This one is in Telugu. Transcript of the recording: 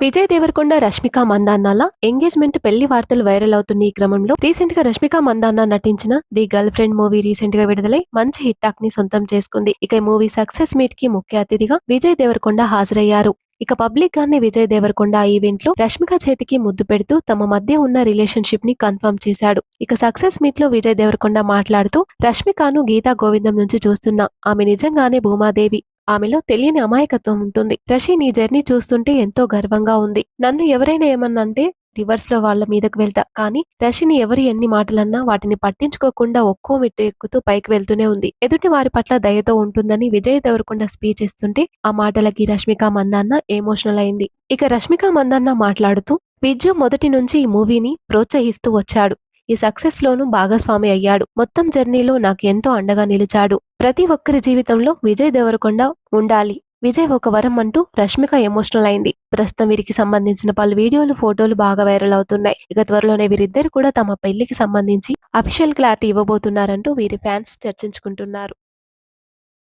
విజయ్ దేవరకొండ రష్మిక మందాన్నాల ఎంగేజ్మెంట్ పెళ్ళి వార్తలు వైరల్ అవుతున్న ఈ క్రమంలో రీసెంట్గా రష్మిక మందాన్న నటించిన ది గర్ల్ ఫ్రెండ్ మూవీ రీసెంట్గా విడుదలై మంచి హిట్ టాక్ని సొంతం చేసుకుంది. ఇక మూవీ సక్సెస్ మీట్కి ముఖ్య అతిథిగా విజయ్ దేవరకొండ హాజరయ్యారు. ఇక పబ్లిక్ గానే విజయ్ దేవరకొండ ఆ ఈవెంట్లో రష్మిక చేతికి ముద్దు పెడుతూ తమ మధ్య ఉన్న రిలేషన్షిప్ని కన్ఫర్మ్ చేశాడు. ఇక సక్సెస్ మీట్లో విజయ్ దేవరకొండ మాట్లాడుతూ రష్మికను గీతా గోవిందం నుంచి చూస్తున్నా. ఆమె నిజంగానే భూమాదేవి. ఆమెలో తెలియని అమాయకత్వం ఉంటుంది. రషి నీ జర్నీ చూస్తుంటే ఎంతో గర్వంగా ఉంది. నన్ను ఎవరైనా ఏమన్నంటే రివర్స్లో వాళ్ళ మీదకు వెళ్తా. కానీ రషిని ఎవరి ఎన్ని మాటలన్నా వాటిని పట్టించుకోకుండా ఒక్కో మెట్టు ఎక్కుతూ పైకి వెళ్తూనే ఉంది. ఎదుటి వారి పట్ల దయతో ఉంటుందని విజయ్ దేవరకొండ స్పీచ్ ఇస్తుంటే ఆ మాటలకి రష్మిక మందాన్న ఎమోషనల్ అయింది. ఇక రష్మిక మందాన్న మాట్లాడుతూ విజయ్ మొదటి నుంచి ఈ మూవీని ప్రోత్సహిస్తూ వచ్చాడు. ఈ సక్సెస్ లోనూ భాగస్వామి అయ్యాడు. మొత్తం జర్నీలో నాకు ఎంతో అండగా నిలిచాడు. ప్రతి ఒక్కరి జీవితంలో విజయ్ దేవరకొండ ఉండాలి. విజయ్ ఒక వరం అంటూ రష్మిక ఎమోషనల్ అయింది. ప్రస్తుతం వీరికి సంబంధించిన పలు వీడియోలు ఫోటోలు బాగా వైరల్ అవుతున్నాయి. ఇక త్వరలోనే వీరిద్దరు కూడా తమ పెళ్ళికి సంబంధించి అఫీషియల్ క్లారిటీ ఇవ్వబోతున్నారంటూ వీరి ఫ్యాన్స్ చర్చించుకుంటున్నారు.